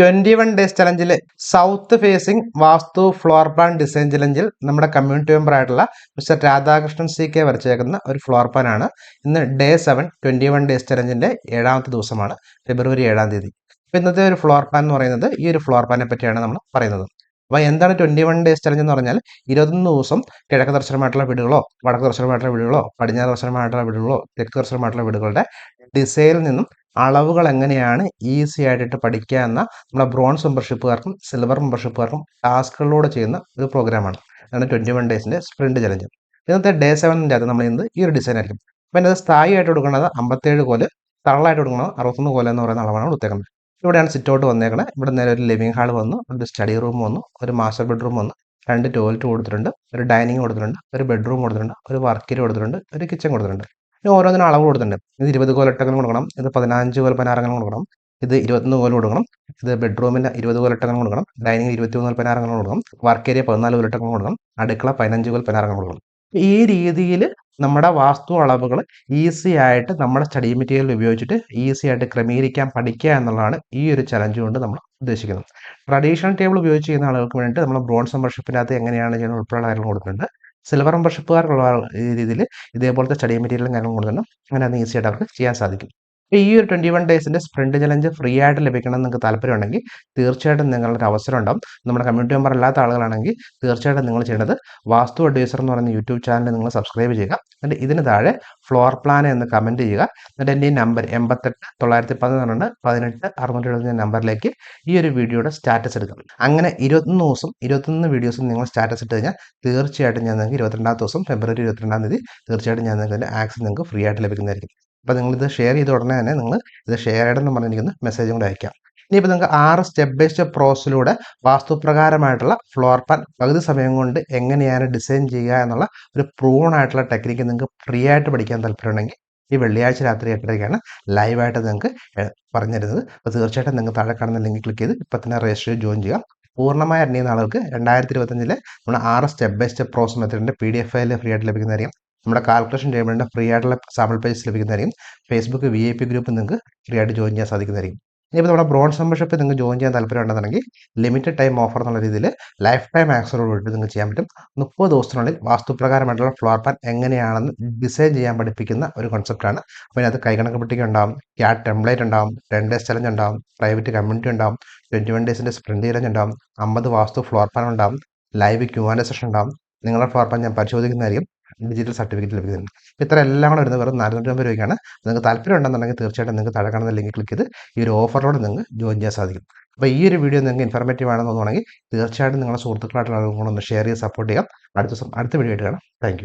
Twenty one days ചലഞ്ചിൽ south facing vastu floor plan design ചലഞ്ചിൽ നമ്മുടെ community member ആയിട്ടുള്ള mister Radhakrishnan C K വരച്ചേക്കുന്ന ഒരു floor plan ആണ്. ഇന്ന് day seven twenty one days ചലഞ്ചിന്റെ ഏഴാമത്തെ ദിവസമാണ് ഫെബ്രുവരി ഏഴാം തീയതി. അപ്പോൾ ഇന്നത്തെ ഒരു ഫ്ലോർ പ്ലാൻ എന്ന് പറയുന്നത് ഈ ഒരു ഫ്ലോർ പ്ലാനെ പറ്റിയാണ് നമ്മൾ പറയുന്നത്. അപ്പോൾ എന്താണ് ട്വന്റി വൺ ഡേയ്സ് ചലഞ്ച് എന്ന് പറഞ്ഞാൽ ഇരുപത്തൊന്ന് ദിവസം കിഴക്ക് ദർശനമായിട്ടുള്ള വീടുകളോ വടക്ക് ദർശനമായിട്ടുള്ള വീടുകളോ പടിഞ്ഞാറ് ദർശനമായിട്ടുള്ള വീടുകളോ തെക്ക് ദർശനമായിട്ടുള്ള വീടുകളുടെ ഡിസൈനിൽ നിന്നും അളവുകൾ എങ്ങനെയാണ് ഈസി ആയിട്ട് പഠിക്കുക എന്ന നമ്മുടെ ബ്രോൺസ് മെമ്പർഷിപ്പുകാർക്കും സിൽവർ മെമ്പർഷിപ്പുകാർക്കും ടാസ്കുകളിലൂടെ ചെയ്യുന്ന ഒരു പ്രോഗ്രാമാണ്. അതാണ് ട്വന്റി വൺ ഡേയ്സിന്റെ സ്പ്രിന്റ് ചലഞ്ച്. ഇന്നത്തെ ഡേ സെവനിന്റെ അത് നമ്മൾ ഇന്ന് ഈ ഒരു ഡിസൈൻ ആയിരിക്കും. അപ്പം അത് സ്ഥായി ആയിട്ട് കൊടുക്കുന്നത് അമ്പത്തേഴ് കോൽ തള്ളായിട്ട് കൊടുക്കുന്നത് അറുപത്തൊന്ന് കോല എന്ന് പറയുന്ന അളവാണ് കൊടുത്തേക്കുന്നത്. ഇവിടെയാണ് സിറ്റ് ഔട്ട് വന്നേക്കുന്നത് ഇവിടെ നേരെ ഒരു ലിവിംഗ് ഹാൾ വന്നു ഒരു സ്റ്റഡി റൂം വന്നു ഒരു മാസ്റ്റർ ബെഡ്റൂം വന്നു. രണ്ട് ടോയ്ലറ്റ് കൊടുത്തിട്ടുണ്ട് ഒരു ഡൈനിങ് കൊടുത്തിട്ടുണ്ട് ഒരു ബെഡ്റൂം കൊടുത്തിട്ടുണ്ട് ഒരു വർക്കിൽ കൊടുത്തിട്ടുണ്ട് ഒരു കിച്ചൺ കൊടുത്തിട്ടുണ്ട്. ഇനി ഓരോന്നിനും അളവ് കൊടുത്തിട്ടുണ്ട്. ഇത് ഇരുപത് കോലട്ടങ്ങൾ കൊടുക്കണം. ഇത് പതിനഞ്ച് കോൽ പതിനാറങ്ങൾ കൊടുക്കണം. ഇത് ഇരുപത്തൊന്ന് കോൽ കൊടുക്കണം. ഇത് ബെഡ്റൂമിന് ഇരുപത് കോലട്ടകം കൊടുക്കണം. ഡൈനിങ് ഇരുപത്തിമൂന്ന് പതിനാറങ്ങൾ കൊടുക്കണം. വർക്ക് ഏരിയ പതിനാല് കോലട്ടകം കൊടുക്കണം. അടുക്കള പതിനഞ്ച് കോൽ പതിനാറങ്ങൾ കൊടുക്കണം. ഈ രീതിയിൽ നമ്മുടെ വാസ്തു അളവുകൾ ഈസി ആയിട്ട് നമ്മുടെ സ്റ്റഡി മെറ്റീരിയൽ ഉപയോഗിച്ചിട്ട് ഈസി ആയിട്ട് ക്രമീകരിക്കാൻ പഠിക്കുക എന്നുള്ളതാണ് ഈ ഒരു ചലഞ്ച് കൊണ്ട് നമ്മൾ ഉദ്ദേശിക്കുന്നത്. ട്രഡീഷണൽ ടേബിൾ ഉപയോഗിച്ച് ചെയ്യുന്ന ആളുകൾക്ക് വേണ്ടിയിട്ട് നമ്മൾ ബ്രോൺസ് മെമ്പർഷിപ്പിനകത്ത് എങ്ങനെയാണ് ചെയ്യുന്നത് ഉൾപ്പെടെ കാര്യങ്ങൾ കൊടുക്കുന്നുണ്ട് സിൽവർ മെമ്പർഷിപ്പുകാർക്കുള്ള രീതിയിൽ ഇതേപോലത്തെ സ്റ്റഡി മെറ്റീരിയലും കാര്യങ്ങളും കൊടുക്കണം അങ്ങനെ അത് ഈസിയായിട്ട് അവർക്ക് ചെയ്യാൻ സാധിക്കും. ഈ ഒരു ട്വന്റി വൺ ഡേയ്സിന്റെ സ്പ്രിന്റ് ചലഞ്ച് ഫ്രീ ആയിട്ട് ലഭിക്കണം എന്ന് നിങ്ങൾക്ക് താല്പര്യമുണ്ടെങ്കിൽ തീർച്ചയായിട്ടും നിങ്ങളുടെ അവസരം ഉണ്ടാവും. നമ്മുടെ കമ്മ്യൂണിറ്റി മെമ്പർ അല്ലാത്ത ആളുകളാണെങ്കിൽ തീർച്ചയായിട്ടും നിങ്ങൾ ചെയ്യേണ്ടത് വാസ്തു അഡ്വൈസർ എന്ന് പറയുന്ന യൂട്യൂബ് ചാനൽ നിങ്ങൾ സബ്സ്ക്രൈബ് ചെയ്യുക. എന്നിട്ട് ഇതിന് താഴെ ഫ്ലോർ പ്ലാൻ എന്ന് കമന്റ് ചെയ്യുക. എന്നിട്ട് എന്റെ ഈ നമ്പർ എൺപത്തെട്ട് തൊള്ളായിരത്തി പതിനൊന്ന് പതിനെട്ട് അറുന്നൂറ്റി എഴുപത്തി നമ്പറിലേക്ക് ഈ ഒരു വീഡിയോയുടെ സ്റ്റാറ്റസ് എടുക്കണം. അങ്ങനെ ഇരുപത്തൊന്ന് ദിവസം ഇരുപത്തൊന്ന് വീഡിയോസും നിങ്ങൾ സ്റ്റാറ്റസ് ഇട്ട് കഴിഞ്ഞാൽ തീർച്ചയായിട്ടും ഞാൻ നിങ്ങൾക്ക് ഇരുപത്തിരണ്ടാം ദിവസം ഫെബ്രുവരി ഇരുപത്തിരണ്ടാം തീയതി തീർച്ചയായിട്ടും ഞാൻ നിങ്ങൾക്ക് ആക്സസ് നിങ്ങൾക്ക് ഫ്രീ ആയിട്ട് ലഭിക്കുന്നതായിരിക്കും. അപ്പോൾ നിങ്ങളിത് ഷെയർ ചെയ്ത ഉടനെ തന്നെ നിങ്ങൾ ഇത് ഷെയർ ചെയ്യണമെന്ന് പറഞ്ഞിരിക്കുന്ന മെസ്സേജും കൂടെ അയക്കാം. ഇനിയിപ്പോൾ നിങ്ങൾക്ക് ആറ് സ്റ്റെപ്പ് ബൈ സ്റ്റെപ്പ് പ്രോസസ്സിലൂടെ വാസ്തുപ്രകാരമായിട്ടുള്ള ഫ്ലോർ പ്ലാൻ പകുതി സമയം കൊണ്ട് എങ്ങനെയാണ് ഡിസൈൻ ചെയ്യുക എന്നുള്ള ഒരു പ്രൂവൺ ആയിട്ടുള്ള ടെക്നിക്ക് നിങ്ങൾക്ക് ഫ്രീ ആയിട്ട് പഠിക്കാൻ താല്പര്യമുണ്ടെങ്കിൽ ഈ വെള്ളിയാഴ്ച രാത്രി എട്ടരയ്ക്കാണ് ലൈവായിട്ട് നിങ്ങൾക്ക് പറഞ്ഞിരുന്നത്. അപ്പോൾ തീർച്ചയായിട്ടും നിങ്ങൾ താഴെ കാണുന്ന ലിങ്ക് ക്ലിക്ക് ചെയ്ത് ഇപ്പോൾ തന്നെ രജിസ്റ്റർ ജോയിൻ ചെയ്യുക. പൂർണമായി അറിയുന്ന ആളുകൾക്ക് രണ്ടായിരത്തി ഇരുപത്തഞ്ചിലെ നമ്മൾ ആറ് step by step process മെത്തേഡിന്റെ P D F file free ആയിട്ട് ലഭിക്കുന്നതായിരിക്കും. നമ്മുടെ കാൽക്കുലേഷൻ ടേബിളിന്റെ ഫ്രീ ആയിട്ടുള്ള സാമ്പിൾ പേജസ് ലഭിക്കുന്നതായിരിക്കും. Facebook V I P group നിങ്ങൾക്ക് ഫ്രീ ആയിട്ട് ജോയിൻ ചെയ്യാൻ സാധിക്കുന്നതായിരിക്കും. ഇനിയിപ്പോൾ നമ്മുടെ ബ്രോൺസ് മെമ്പർഷിപ്പ് നിങ്ങൾക്ക് ജോയിൻ ചെയ്യാൻ താല്പര്യമുണ്ടെന്നുണ്ടെങ്കിൽ ലിമിറ്റഡ് ടൈം ഓഫർ എന്നുള്ള രീതിയിൽ ലൈഫ് ടൈം ആക്സറോട് കൂടി നിങ്ങൾക്ക് ചെയ്യാൻ പറ്റും. മുപ്പത് ദിവസത്തിനുള്ളിൽ വാസ്തുപ്രകാരമായിട്ടുള്ള ഫ്ലോർ പ്ലാൻ എങ്ങനെയാണെന്ന് ഡിസൈൻ ചെയ്യാൻ പഠിപ്പിക്കുന്ന ഒരു കോൺസെപ്റ്റാണ് അപ്പോൾ അതിനകത്ത് കൈകണക്ക് പട്ടിക ഉണ്ടാവും ക്യാറ്റ് ടെംപ്ലേറ്റ് ഉണ്ടാവും ടെൻ ഡേയ്സ് ചലഞ്ച് ഉണ്ടാവും പ്രൈവറ്റ് കമ്മ്യൂണിറ്റി ഉണ്ടാവും ട്വന്റി വൺ ഡേയ്സിന്റെ സ്പ്രിന്റ് ചലഞ്ച് ഉണ്ടാവും അമ്പത് വാസ്തു ഫ്ലോർ പ്ലാൻ ഉണ്ടാവും ലൈവ് ക്യൂ ആൻഡ് സെഷൻ ഉണ്ടാവും. നിങ്ങളുടെ ഫ്ലോർ പ്ലാൻ ഞാൻ പരിശോധിക്കുന്നതായിരിക്കും. ഡിജിറ്റൽ സർട്ടിഫിക്കറ്റ് ലഭിക്കുന്നുണ്ട്. ഇത്ര എല്ലാം കൂടെ വരുന്നത് വെറും നാനൂറ്റമ്പത് രൂപയ്ക്കാണ്. നിങ്ങൾക്ക് താല്പര്യം ഉണ്ടെന്നുണ്ടെങ്കിൽ തീർച്ചയായിട്ടും നിങ്ങൾക്ക് താഴെ കാണുന്ന ലിങ്ക് ക്ലിക്ക് ചെയ്ത് ഈ ഒരു ഓഫറിലൂടെ നിങ്ങൾക്ക് ജോയിൻ ചെയ്യാൻ സാധിക്കും. അപ്പോൾ ഈ ഒരു വീഡിയോ നിങ്ങൾക്ക് ഇൻഫർമേറ്റീവ് ആണെന്ന് തോന്നുകയാണെങ്കിൽ തീർച്ചയായിട്ടും നിങ്ങളുടെ സുഹൃത്തുക്കളായിട്ടുള്ള ആളുകളൊന്ന് ഷെയർ ചെയ്ത് സപ്പോർട്ട് ചെയ്യാം. അടുത്ത ദിവസം അടുത്ത വീഡിയോ ആയിട്ട് കാണാം. താങ്ക്